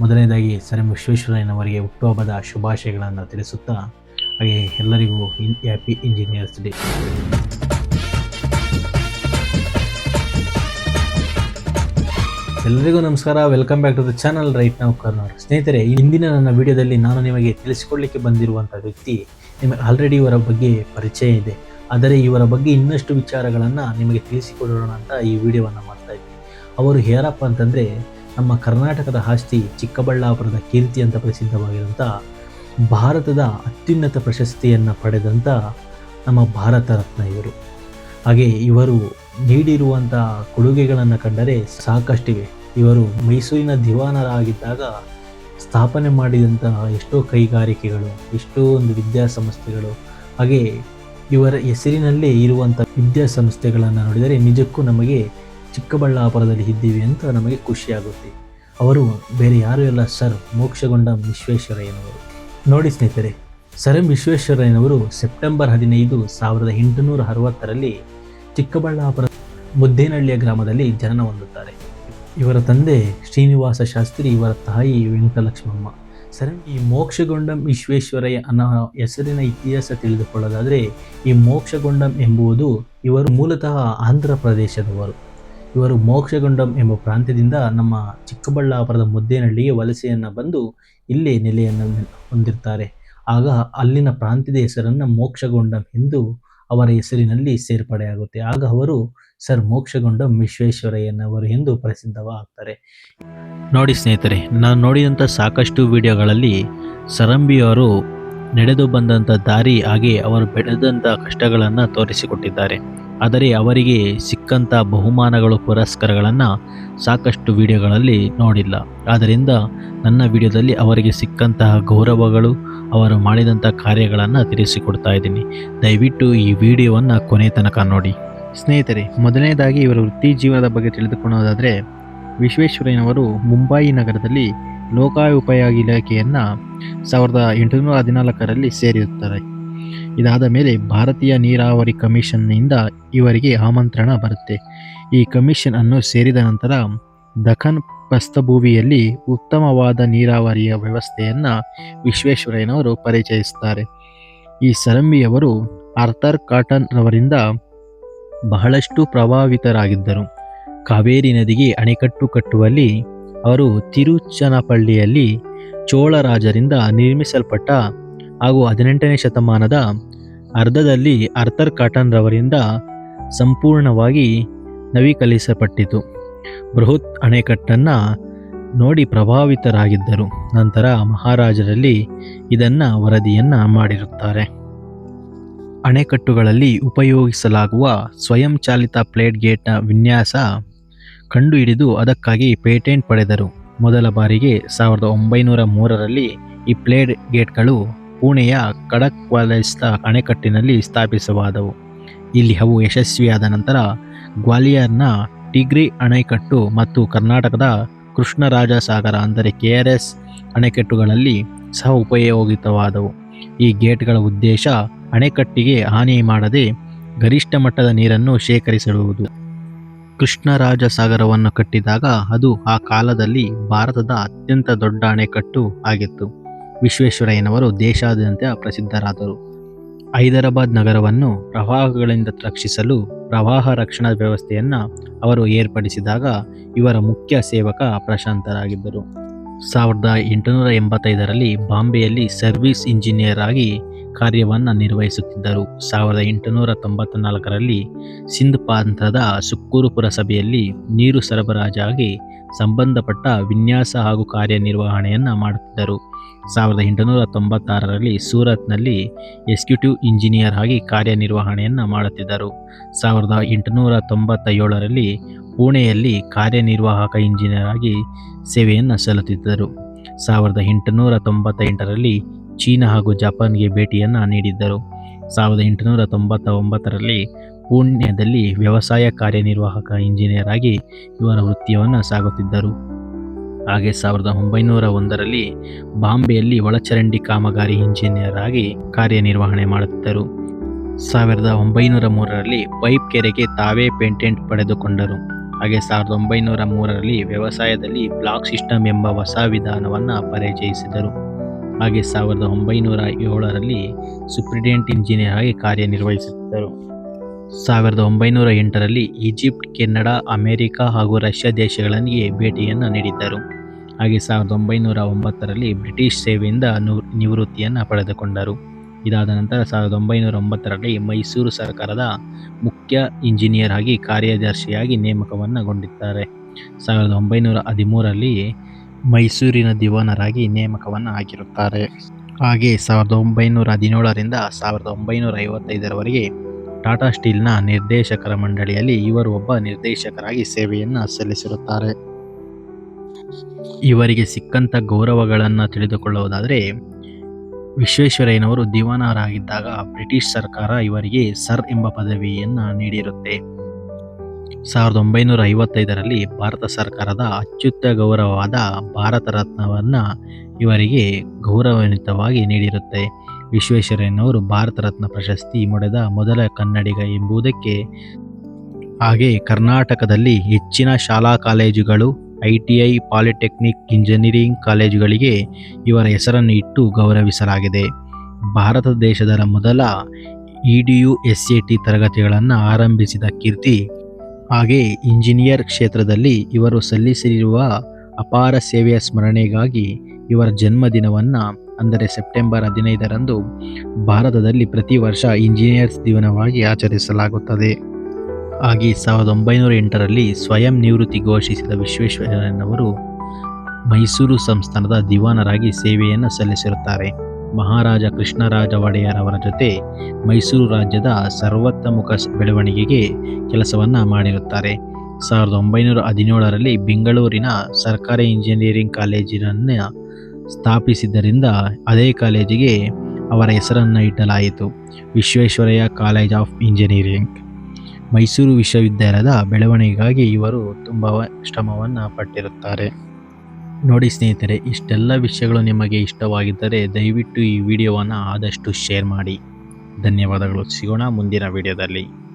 ಮೊದಲನೇದಾಗಿ sir M ವಿಶ್ವೇಶ್ವರಯ್ಯನವರಿಗೆ ಹುಟ್ಟುಹಬ್ಬದ ಶುಭಾಶಯಗಳನ್ನು ತಿಳಿಸುತ್ತಾ, ಹಾಗೆ ಎಲ್ಲರಿಗೂ ಇನ್, ಹ್ಯಾಪಿ ಇಂಜಿನಿಯರ್ಸ್ ಡೇ. ಎಲ್ಲರಿಗೂ ನಮಸ್ಕಾರ. Welcome back to the channel. Right ನಾವು ಕರ್ನಾಟಕ. ಸ್ನೇಹಿತರೆ, ಇಂದಿನ ನನ್ನ ವಿಡಿಯೋದಲ್ಲಿ ನಾನು ನಿಮಗೆ ತಿಳಿಸಿಕೊಳ್ಳಲಿಕ್ಕೆ ಬಂದಿರುವಂಥ ವ್ಯಕ್ತಿ ನಿಮಗೆ ಆಲ್ರೆಡಿ ಇವರ ಬಗ್ಗೆ ಪರಿಚಯ ಇದೆ. ಆದರೆ ಇವರ ಬಗ್ಗೆ ಇನ್ನಷ್ಟು ವಿಚಾರಗಳನ್ನು ನಿಮಗೆ ತಿಳಿಸಿಕೊಡೋಣ ಅಂತ ಈ ವಿಡಿಯೋವನ್ನು ಅವರು ಯಾರಪ್ಪ ಅಂತಂದರೆ ನಮ್ಮ ಕರ್ನಾಟಕದ ಆಸ್ತಿ ಚಿಕ್ಕಬಳ್ಳಾಪುರದ ಕೀರ್ತಿ ಅಂತ ಪ್ರಸಿದ್ಧವಾಗಿರುವಂಥ ಭಾರತದ ಅತ್ಯುನ್ನತ ಪ್ರಶಸ್ತಿಯನ್ನು ಪಡೆದಂಥ ನಮ್ಮ ಭಾರತ ರತ್ನ ಇವರು. ಹಾಗೆ ಇವರು ನೀಡಿರುವಂಥ ಕೊಡುಗೆಗಳನ್ನು ಕಂಡರೆ ಸಾಕಷ್ಟಿವೆ. ಇವರು ಮೈಸೂರಿನ ದಿವಾನರಾಗಿದ್ದಾಗ ಸ್ಥಾಪನೆ ಮಾಡಿದಂತಹ ಎಷ್ಟೋ ಕೈಗಾರಿಕೆಗಳು, ಎಷ್ಟೋ ಒಂದು ವಿದ್ಯಾಸಂಸ್ಥೆಗಳು, ಹಾಗೆ ಇವರ ಹೆಸರಿನಲ್ಲೇ ಇರುವಂಥ ವಿದ್ಯಾಸಂಸ್ಥೆಗಳನ್ನು ನೋಡಿದರೆ ನಿಜಕ್ಕೂ ನಮಗೆ ಚಿಕ್ಕಬಳ್ಳಾಪುರದಲ್ಲಿ ಇದ್ದೀವಿ ಅಂತ ನಮಗೆ ಖುಷಿಯಾಗುತ್ತೆ. ಅವರು ಬೇರೆ ಯಾರೂ ಇಲ್ಲ, ಸರ್ ಮೋಕ್ಷಗೊಂಡ ವಿಶ್ವೇಶ್ವರಯ್ಯನವರು. ನೋಡಿ ಸ್ನೇಹಿತರೆ, ಸರ್ ಎಂ ವಿಶ್ವೇಶ್ವರಯ್ಯನವರು ಸೆಪ್ಟೆಂಬರ್ ಹದಿನೈದು ಸಾವಿರದ ಎಂಟುನೂರ ಅರವತ್ತರಲ್ಲಿ ಚಿಕ್ಕಬಳ್ಳಾಪುರ ಮುದ್ದೇನಹಳ್ಳಿಯ ಗ್ರಾಮದಲ್ಲಿ ಜನನ ಹೊಂದುತ್ತಾರೆ. ಇವರ ತಂದೆ ಶ್ರೀನಿವಾಸ ಶಾಸ್ತ್ರಿ, ಇವರ ತಾಯಿ ವೆಂಕಟಲಕ್ಷ್ಮಮ್ಮ. ಸರ್ ಈ ಮೋಕ್ಷಗೊಂಡಂ ವಿಶ್ವೇಶ್ವರಯ್ಯ ಅನ್ನೋ ಹೆಸರಿನ ಇತಿಹಾಸ ತಿಳಿದುಕೊಳ್ಳೋದಾದರೆ, ಈ ಮೋಕ್ಷಗೊಂಡಂ ಎಂಬುವುದು ಇವರು ಮೂಲತಃ ಆಂಧ್ರ ಪ್ರದೇಶದವರು. ಇವರು ಮೋಕ್ಷಗುಂಡಂ ಎಂಬ ಪ್ರಾಂತ್ಯದಿಂದ ನಮ್ಮ ಚಿಕ್ಕಬಳ್ಳಾಪುರದ ಮುದ್ದೇನಹಳ್ಳಿಗೆ ವಲಸೆಯನ್ನು ಬಂದು ಇಲ್ಲಿ ನೆಲೆಯನ್ನು ಹೊಂದಿರ್ತಾರೆ. ಆಗ ಅಲ್ಲಿನ ಪ್ರಾಂತ್ಯದ ಹೆಸರನ್ನು ಮೋಕ್ಷಗೊಂಡಂ ಎಂದು ಅವರ ಹೆಸರಿನಲ್ಲಿ ಸೇರ್ಪಡೆಯಾಗುತ್ತೆ. ಆಗ ಅವರು ಸರ್ ಮೋಕ್ಷಗೊಂಡಂ ವಿಶ್ವೇಶ್ವರಯ್ಯನವರು ಎಂದು ಪ್ರಸಿದ್ಧವಾಗ್ತಾರೆ. ನೋಡಿ ಸ್ನೇಹಿತರೆ, ನಾನು ನೋಡಿದಂಥ ಸಾಕಷ್ಟು ವಿಡಿಯೋಗಳಲ್ಲಿ ಸರಂಬಿಯವರು ನಡೆದು ಬಂದಂಥ ದಾರಿ ಹಾಗೆ ಅವರು ಬೆಳೆದಂಥ ಕಷ್ಟಗಳನ್ನು ತೋರಿಸಿಕೊಟ್ಟಿದ್ದಾರೆ. ಆದರೆ ಅವರಿಗೆ ಸಿಕ್ಕಂಥ ಬಹುಮಾನಗಳು ಪುರಸ್ಕಾರಗಳನ್ನು ಸಾಕಷ್ಟು ವಿಡಿಯೋಗಳಲ್ಲಿ ನೋಡಿಲ್ಲ. ಆದ್ದರಿಂದ ನನ್ನ ವಿಡಿಯೋದಲ್ಲಿ ಅವರಿಗೆ ಸಿಕ್ಕಂತಹ ಗೌರವಗಳು, ಅವರು ಮಾಡಿದಂಥ ಕಾರ್ಯಗಳನ್ನು ತಿಳಿಸಿಕೊಡ್ತಾ ಇದ್ದೀನಿ. ದಯವಿಟ್ಟು ಈ ವಿಡಿಯೋವನ್ನು ಕೊನೆ ತನಕ ನೋಡಿ. ಸ್ನೇಹಿತರೆ, ಮೊದಲನೇದಾಗಿ ಇವರ ವೃತ್ತಿ ಜೀವನದ ಬಗ್ಗೆ ತಿಳಿದುಕೊಳ್ಳೋದಾದರೆ, ವಿಶ್ವೇಶ್ವರಯ್ಯನವರು ಮುಂಬಯಿ ನಗರದಲ್ಲಿ ಲೋಕಾಯುಪಯೋಗಿ ಇಲಾಖೆಯನ್ನು ಸಾವಿರದ ಎಂಟುನೂರ ಹದಿನಾಲ್ಕರಲ್ಲಿ ಸೇರಿರುತ್ತಾರೆ. ಇದಾದ ಮೇಲೆ ಭಾರತೀಯ ನೀರಾವರಿ ಕಮಿಷನ್ನಿಂದ ಇವರಿಗೆ ಆಮಂತ್ರಣ ಬರುತ್ತೆ. ಈ ಕಮಿಷನ್ ಅನ್ನು ಸೇರಿದ ನಂತರ ದಖನ್ ಪ್ರಸ್ಥಭೂಮಿಯಲ್ಲಿ ಉತ್ತಮವಾದ ನೀರಾವರಿಯ ವ್ಯವಸ್ಥೆಯನ್ನು ವಿಶ್ವೇಶ್ವರಯ್ಯನವರು ಪರಿಚಯಿಸುತ್ತಾರೆ ಈ ಸರಂಬಿಯವರು ಆರ್ಥರ್ ಕಾಟನ್ ರವರಿಂದ ಬಹಳಷ್ಟು ಪ್ರಭಾವಿತರಾಗಿದ್ದರು. ಕಾವೇರಿ ನದಿಗೆ ಅಣೆಕಟ್ಟು ಕಟ್ಟುವಲ್ಲಿ ಅವರು ತಿರುಚನಪಳ್ಳಿಯಲ್ಲಿ ಚೋಳರಾಜರಿಂದ ನಿರ್ಮಿಸಲ್ಪಟ್ಟ ಹಾಗೂ ಹದಿನೆಂಟನೇ ಶತಮಾನದ ಅರ್ಧದಲ್ಲಿ ಅರ್ಥರ್ ಕಾಟನ್ ರವರಿಂದ ಸಂಪೂರ್ಣವಾಗಿ ನವೀಕರಿಸಲ್ಪಟ್ಟಿತು. ಬೃಹತ್ ಅಣೆಕಟ್ಟನ್ನು ನೋಡಿ ಪ್ರಭಾವಿತರಾಗಿದ್ದರು. ನಂತರ ಮಹಾರಾಜರಲ್ಲಿ ಇದನ್ನು ವರದಿಯನ್ನು ಮಾಡಿರುತ್ತಾರೆ. ಅಣೆಕಟ್ಟುಗಳಲ್ಲಿ ಉಪಯೋಗಿಸಲಾಗುವ ಸ್ವಯಂಚಾಲಿತ ಪ್ಲೇಟ್ ಗೇಟ್ನ ವಿನ್ಯಾಸ ಕಂಡುಹಿಡಿದು ಅದಕ್ಕಾಗಿ ಪೇಟೆಂಟ್ ಪಡೆದರು. ಮೊದಲ ಬಾರಿಗೆ ಸಾವಿರದ ಒಂಬೈನೂರ ಮೂರರಲ್ಲಿ ಈ ಪ್ಲೇಡ್ ಗೇಟ್ಗಳು ಪುಣೆಯ ಕಡಕ್ ವಲಯಸ್ಥ ಅಣೆಕಟ್ಟಿನಲ್ಲಿ ಸ್ಥಾಪಿಸವಾದವು ಇಲ್ಲಿ ಅವು ಯಶಸ್ವಿಯಾದ ನಂತರ ಗ್ವಾಲಿಯರ್ನ ಟಿಗ್ರಿ ಅಣೆಕಟ್ಟು ಮತ್ತು ಕರ್ನಾಟಕದ ಕೃಷ್ಣರಾಜಸಾಗರ ಅಂದರೆ ಕೆ ಆರ್ ಎಸ್ ಅಣೆಕಟ್ಟುಗಳಲ್ಲಿ ಸಹ ಉಪಯೋಗಿತವಾದವು. ಈ ಗೇಟ್ಗಳ ಉದ್ದೇಶ ಅಣೆಕಟ್ಟಿಗೆ ಹಾನಿ ಮಾಡದೆ ಗರಿಷ್ಠ ಮಟ್ಟದ ನೀರನ್ನು ಶೇಖರಿಸಿಡುವುದು. ಕೃಷ್ಣರಾಜಸಾಗರವನ್ನು ಕಟ್ಟಿದಾಗ ಅದು ಆ ಕಾಲದಲ್ಲಿ ಭಾರತದ ಅತ್ಯಂತ ದೊಡ್ಡ ಅಣೆಕಟ್ಟು ಆಗಿತ್ತು. ವಿಶ್ವೇಶ್ವರಯ್ಯನವರು ದೇಶಾದ್ಯಂತ ಪ್ರಸಿದ್ಧರಾದರು. ಹೈದರಾಬಾದ್ ನಗರವನ್ನು ಪ್ರವಾಹಗಳಿಂದ ರಕ್ಷಿಸಲು ಪ್ರವಾಹ ರಕ್ಷಣಾ ವ್ಯವಸ್ಥೆಯನ್ನು ಅವರು ಏರ್ಪಡಿಸಿದಾಗ ಇವರ ಮುಖ್ಯ ಸೇವಕ ಪ್ರಶಾಂತರಾಗಿದ್ದರು. ಸಾವಿರದ ಎಂಟುನೂರ ಎಂಬತ್ತೈದರಲ್ಲಿ ಬಾಂಬೆಯಲ್ಲಿ ಸರ್ವಿಸ್ ಇಂಜಿನಿಯರ್ ಆಗಿ ಕಾರ್ಯವನ್ನು ನಿರ್ವಹಿಸುತ್ತಿದ್ದರು. ಸಾವಿರದ ಎಂಟುನೂರ ತೊಂಬತ್ತ ನಾಲ್ಕರಲ್ಲಿ ಸಿಂಧ್ ಪ್ರಾಂತದ ಸುಕ್ಕೂರು ಪುರಸಭೆಯಲ್ಲಿ ನೀರು ಸರಬರಾಜಾಗಿ ಸಂಬಂಧಪಟ್ಟ ವಿನ್ಯಾಸ ಹಾಗೂ ಕಾರ್ಯನಿರ್ವಹಣೆಯನ್ನು ಮಾಡುತ್ತಿದ್ದರು. ಸಾವಿರದ ಎಂಟುನೂರ ತೊಂಬತ್ತಾರರಲ್ಲಿ ಸೂರತ್ನಲ್ಲಿ ಎಕ್ಸಿಕ್ಯೂಟಿವ್ ಇಂಜಿನಿಯರ್ ಆಗಿ ಕಾರ್ಯನಿರ್ವಹಣೆಯನ್ನು ಮಾಡುತ್ತಿದ್ದರು. ಸಾವಿರದ ಎಂಟುನೂರ ತೊಂಬತ್ತ ಏಳರಲ್ಲಿ ಪುಣೆಯಲ್ಲಿ ಕಾರ್ಯನಿರ್ವಾಹಕ ಇಂಜಿನಿಯರ್ ಆಗಿ ಸೇವೆಯನ್ನು ಸಲ್ಲುತ್ತಿದ್ದರು ಸಾವಿರದ ಎಂಟುನೂರ ತೊಂಬತ್ತೆಂಟರಲ್ಲಿ ಚೀನಾ ಹಾಗೂ ಜಪಾನ್ಗೆ ಭೇಟಿಯನ್ನು ನೀಡಿದ್ದರು. ಸಾವಿರದ ಎಂಟುನೂರ ತೊಂಬತ್ತ ಒಂಬತ್ತರಲ್ಲಿ ಪುಣ್ಯದಲ್ಲಿ ವ್ಯವಸಾಯ ಕಾರ್ಯನಿರ್ವಾಹಕ ಇಂಜಿನಿಯರ್ ಆಗಿ ಇವರ ವೃತ್ತಿಯನ್ನು ಸಾಗುತ್ತಿದ್ದರು. ಹಾಗೆ ಸಾವಿರದ ಒಂಬೈನೂರ ಒಂದರಲ್ಲಿ ಬಾಂಬೆಯಲ್ಲಿ ಒಳಚರಂಡಿ ಕಾಮಗಾರಿ ಇಂಜಿನಿಯರ್ ಆಗಿ ಕಾರ್ಯನಿರ್ವಹಣೆ ಮಾಡುತ್ತಿದ್ದರು. ಸಾವಿರದ ಒಂಬೈನೂರ ಮೂರರಲ್ಲಿ ಪೈಪ್ ಕೆರೆಗೆ ತಾವೇ ಪೇಂಟೆಂಟ್ ಪಡೆದುಕೊಂಡರು. ಹಾಗೆ ಸಾವಿರದ ಒಂಬೈನೂರ ಮೂರರಲ್ಲಿ ವ್ಯವಸಾಯದಲ್ಲಿ ಬ್ಲಾಕ್ ಸಿಸ್ಟಮ್ ಎಂಬ ಹೊಸ ವಿಧಾನವನ್ನು ಪರಿಚಯಿಸಿದರು. ಹಾಗೆ ಸಾವಿರದ ಒಂಬೈನೂರ ಏಳರಲ್ಲಿ ಸುಪ್ರಿಡೆಂಟ್ ಇಂಜಿನಿಯರ್ ಆಗಿ ಕಾರ್ಯನಿರ್ವಹಿಸುತ್ತಿದ್ದರು. ಸಾವಿರದ ಒಂಬೈನೂರ ಎಂಟರಲ್ಲಿ ಈಜಿಪ್ಟ್, ಕೆನಡಾ, ಅಮೆರಿಕ ಹಾಗೂ ರಷ್ಯಾ ದೇಶಗಳಿಗೆ ಭೇಟಿಯನ್ನು ನೀಡಿದ್ದರು. ಹಾಗೆ ಸಾವಿರದ ಒಂಬೈನೂರ ಒಂಬತ್ತರಲ್ಲಿ ಬ್ರಿಟಿಷ್ ಸೇವೆಯಿಂದ ನಿವೃತ್ತಿಯನ್ನು ಪಡೆದುಕೊಂಡರು. ಇದಾದ ನಂತರ ಸಾವಿರದ ಒಂಬೈನೂರ ಒಂಬತ್ತರಲ್ಲಿ ಮೈಸೂರು ಸರ್ಕಾರದ ಮುಖ್ಯ ಇಂಜಿನಿಯರ್ ಆಗಿ ಕಾರ್ಯದರ್ಶಿಯಾಗಿ ನೇಮಕವನ್ನುಗೊಂಡಿದ್ದಾರೆ ಸಾವಿರದ ಒಂಬೈನೂರ ಹದಿಮೂರರಲ್ಲಿ ಮೈಸೂರಿನ ದಿವಾನರಾಗಿ ನೇಮಕವನ್ನು ಆಗಿರುತ್ತಾರೆ ಹಾಗೆ ಸಾವಿರದ ಒಂಬೈನೂರ ಹದಿನೇಳರಿಂದ ಸಾವಿರದ ಒಂಬೈನೂರ ಐವತ್ತೈದರವರೆಗೆ ಟಾಟಾ ಸ್ಟೀಲ್ನ ನಿರ್ದೇಶಕರ ಮಂಡಳಿಯಲ್ಲಿ ಇವರು ಒಬ್ಬ ನಿರ್ದೇಶಕರಾಗಿ ಸೇವೆಯನ್ನು ಸಲ್ಲಿಸಿರುತ್ತಾರೆ. ಇವರಿಗೆ ಸಿಕ್ಕಂಥ ಗೌರವಗಳನ್ನು ತಿಳಿದುಕೊಳ್ಳುವುದಾದರೆ, ವಿಶ್ವೇಶ್ವರಯ್ಯನವರು ದಿವಾನರಾಗಿದ್ದಾಗ ಬ್ರಿಟಿಷ್ ಸರ್ಕಾರ ಇವರಿಗೆ ಸರ್ ಎಂಬ ಪದವಿಯನ್ನು ನೀಡಿರುತ್ತೆ. ಸಾವಿರದ ಒಂಬೈನೂರ ಐವತ್ತೈದರಲ್ಲಿ ಭಾರತ ಸರ್ಕಾರದ ಅತ್ಯುತ್ತ ಗೌರವವಾದ ಭಾರತ ರತ್ನವನ್ನು ಇವರಿಗೆ ಗೌರವಾನ್ವಿತವಾಗಿ ನೀಡಿರುತ್ತೆ. ವಿಶ್ವೇಶ್ವರಯ್ಯನವರು ಭಾರತ ರತ್ನ ಪ್ರಶಸ್ತಿ ಮೊಡೆದ ಮೊದಲ ಕನ್ನಡಿಗ ಎಂಬುದಕ್ಕೆ ಹಾಗೆ ಕರ್ನಾಟಕದಲ್ಲಿ ಹೆಚ್ಚಿನ ಶಾಲಾ ಕಾಲೇಜುಗಳು I T I polytechnic, engineering ಕಾಲೇಜುಗಳಿಗೆ ಇವರ ಹೆಸರನ್ನು ಇಟ್ಟು ಗೌರವಿಸಲಾಗಿದೆ. ಭಾರತ ದೇಶದ ಮೊದಲ E D U S A T ತರಗತಿಗಳನ್ನು ಆರಂಭಿಸಿದ ಕೀರ್ತಿ ಹಾಗೆ ಇಂಜಿನಿಯರ್ ಕ್ಷೇತ್ರದಲ್ಲಿ ಇವರು ಸಲ್ಲಿಸಿರುವ ಅಪಾರ ಸೇವೆಯ ಸ್ಮರಣೆಗಾಗಿ ಇವರ ಜನ್ಮದಿನವನ್ನು, ಅಂದರೆ ಸೆಪ್ಟೆಂಬರ್ ಹದಿನೈದರಂದು ಭಾರತದಲ್ಲಿ ಪ್ರತಿ ವರ್ಷ ಇಂಜಿನಿಯರ್ಸ್ ದಿನವಾಗಿ ಆಚರಿಸಲಾಗುತ್ತದೆ. ಹಾಗೆ ಸಾವಿರದ ಒಂಬೈನೂರ ಎಂಟರಲ್ಲಿ ಸ್ವಯಂ ನಿವೃತ್ತಿ ಘೋಷಿಸಿದ ವಿಶ್ವೇಶ್ವರಯ್ಯನವರು ಮೈಸೂರು ಸಂಸ್ಥಾನದ ದಿವಾನರಾಗಿ ಸೇವೆಯನ್ನು ಸಲ್ಲಿಸಿರುತ್ತಾರೆ. ಮಹಾರಾಜ ಕೃಷ್ಣರಾಜ ಒಡೆಯರ್ ಅವರ ಜೊತೆ ಮೈಸೂರು ರಾಜ್ಯದ ಸರ್ವತೋಮುಖ ಬೆಳವಣಿಗೆಗೆ ಕೆಲಸವನ್ನು ಮಾಡಿರುತ್ತಾರೆ. ಸಾವಿರದ ಒಂಬೈನೂರ ಹದಿನೇಳರಲ್ಲಿ ಬೆಂಗಳೂರಿನ ಸರ್ಕಾರಿ ಇಂಜಿನಿಯರಿಂಗ್ ಕಾಲೇಜಿನನ್ನು ಸ್ಥಾಪಿಸಿದ್ದರಿಂದ ಅದೇ ಕಾಲೇಜಿಗೆ ಅವರ ಹೆಸರನ್ನು ಇಡಲಾಯಿತು Visvesvaraya college of engineering. Mysuru ವಿಶ್ವವಿದ್ಯಾಲಯದ ಬೆಳವಣಿಗೆಗಾಗಿ ಇವರು ತುಂಬ ಶ್ರಮವನ್ನು ಪಟ್ಟಿರುತ್ತಾರೆ. ನೋಡಿ ಸ್ನೇಹಿತರೆ, ಇಷ್ಟೆಲ್ಲ ವಿಷಯಗಳು ನಿಮಗೆ ಇಷ್ಟವಾಗಿದ್ದರೆ ದಯವಿಟ್ಟು ಈ ವಿಡಿಯೋವನ್ನು ಆದಷ್ಟು ಶೇರ್ ಮಾಡಿ. ಧನ್ಯವಾದಗಳು. ಸಿಗೋಣ ಮುಂದಿನ ವಿಡಿಯೋದಲ್ಲಿ.